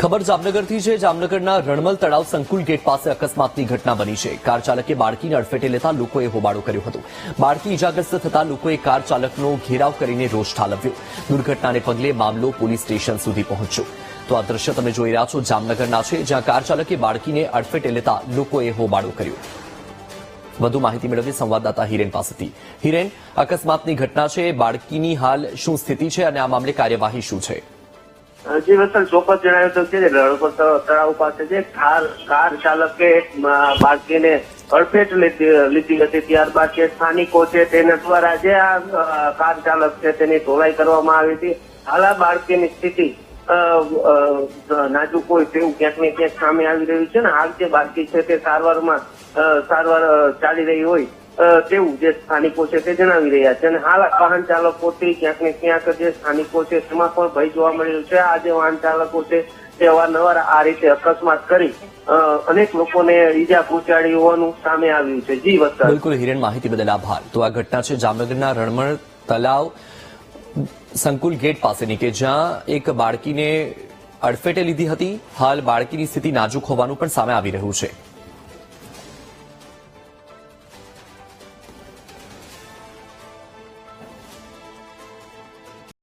ખબર જામનગરથી છે, જામનગરના રણમલ તળાવ સંકુલ ગેટ પાસે અકસ્માતની ઘટના બની છે. કાર ચાલકે બાળકીને અડફેટે લેતા લોકોએ હોબાળો કર્યો હતો. બાળકી ઇજાગ્રસ્ત થતા લોકોએ કાર ચાલકનો ઘેરાવ કરીને રોષ ઠાલવ્યો. દુર્ઘટનાને પગલે મામલો પોલીસ સ્ટેશન સુધી પહોંચ્યો. તો આ દ્રશ્ય તમે જોઈ રહ્યા છો, જામનગરના છે, જ્યાં કાર ચાલકે બાળકીને અડફેટે લેતા લોકોએ હોબાળો કર્યો. વધુ માહિતી મેળવી સંવાદદાતા હિરેન પાસેથી. હિરેન, અકસ્માતની ઘટના છે, બાળકીની હાલ શું સ્થિતિ છે અને આ મામલે કાર્યવાહી શું છે? જી વસંત ચોક્કસ જણાવ્યું તો કે રણપત તળાવ પાસે છે કાર કાર ચાલકે બાળકીને અડફેટ લીધી લીધી હતી. ત્યારબાદ જે સ્થાનિકો છે તેના દ્વારા જે આ કાર ચાલક છે તેની ધોલાઈ કરવામાં આવી હતી. હાલ આ બાળકીની સ્થિતિ નાજુક હોય તેવું ક્યાંક ને ક્યાંક સામે આવી રહ્યું છે ને હાલ જે બાળકી છે તે સારવારમાં સારવાર ચાલી રહી હોય તેવું જે સ્થાનિકો છે તે જણાવી રહ્યા છે અને હાલ વાહન વાહન ચાલકોથી ક્યાંક ને ક્યાંક જે સ્થાનિકો છે તેમાં પણ ભય જોવા મળી છે. આ જે વાહન ચાલકો છે તે અવારનવાર આ રીતે અકસ્માત કરી અનેક લોકોને ઈજા પહોંચાડી હોવાનું સામે આવ્યું છે. જી વસ્તુ બિલકુલ, હિરેન, માહિતી બદલ આભાર. તો આ ઘટના છે જામનગરના રણમણ તલાવ સંકુલ ગેટ પાસેની કે જ્યાં એક બાળકીને અડફેટે લીધી હતી. હાલ બાળકીની સ્થિતિ નાજુક હોવાનું પણ સામે આવી રહ્યું છે.